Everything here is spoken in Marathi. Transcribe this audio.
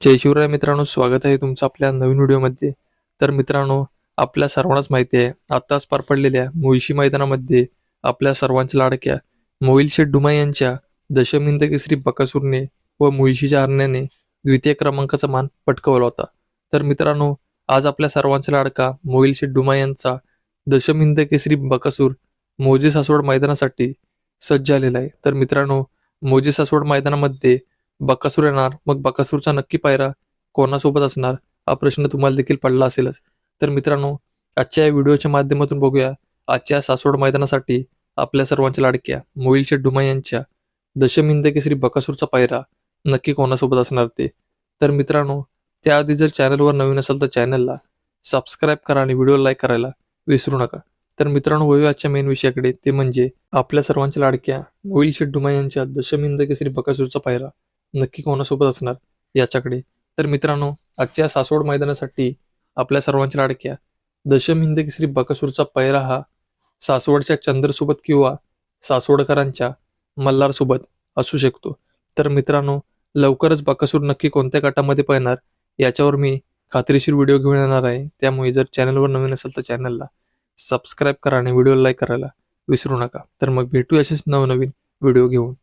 जय शिवराय मित्रांनो स्वागत आहे तुमचं आपल्या नवीन व्हिडिओमध्ये. तर मित्रांनो आपल्या सर्वांनाच माहिती आहे आत्ताच पार पडलेल्या मुळशी मैदानामध्ये आपल्या सर्वांच्या लाडक्या मोहिल शेठ डुमा यांच्या दशमिंद केसरी बकासूरने व मुळशीच्या हरण्याने द्वितीय क्रमांकाचा मान पटकवला होता. तर मित्रांनो आज आपल्या सर्वांचा लाडका मोहिल शेठ डुमा यांचा दशमिंद केसरी बकासूर मोजे सासवड मैदानासाठी सज्ज झालेला आहे. तर मित्रांनो मोजे सासवड मैदानामध्ये बकासूर येणार. मग बकासूरचा नक्की पायरा कोणासोबत असणार? हा प्रश्न तुम्हाला देखील पडला असेलच. तर मित्रांनो आजच्या या व्हिडिओच्या माध्यमातून बघूया. आजच्या सासवड मैदानासाठी आपल्या सर्वांच्या लाडक्या मोहिल डुमा यांच्या दशमिंद केसरी बकासूरचा पायरा नक्की कोणासोबत असणार ते? तर मित्रांनो त्याआधी जर चॅनलवर नवीन असाल तर चॅनलला सबस्क्राईब करा आणि व्हिडिओ लाईक करायला विसरू नका. तर मित्रांनो वळूया आजच्या मेन विषयाकडे. ते म्हणजे आपल्या सर्वांच्या लाडक्या मोहिल शेड्डुमा यांच्या दशमिंद केसरी बकासूरचा पायरा. नक्की कोणासोबत असणार याच्याकडे? तर मित्रांनो आजच्या सासवड मैदानासाठी आपल्या सर्वांच्या लाडक्या दशम हिंद केसरी बकासूरचा पैरा हा सासवडच्या चंद्रसोबत किंवा सासवडकरांच्या मल्हारसोबत असू शकतो. तर मित्रांनो लवकरच बकासूर नक्की कोणत्या गटामध्ये पळणार याच्यावर मी खात्रीशीर व्हिडिओ घेऊन येणार आहे. त्यामुळे जर चॅनलवर नवीन असेल तर चॅनलला सबस्क्राईब करा आणि व्हिडिओ लाईक करायला विसरू नका. तर मग भेटू असेच नवनवीन व्हिडिओ घेऊन.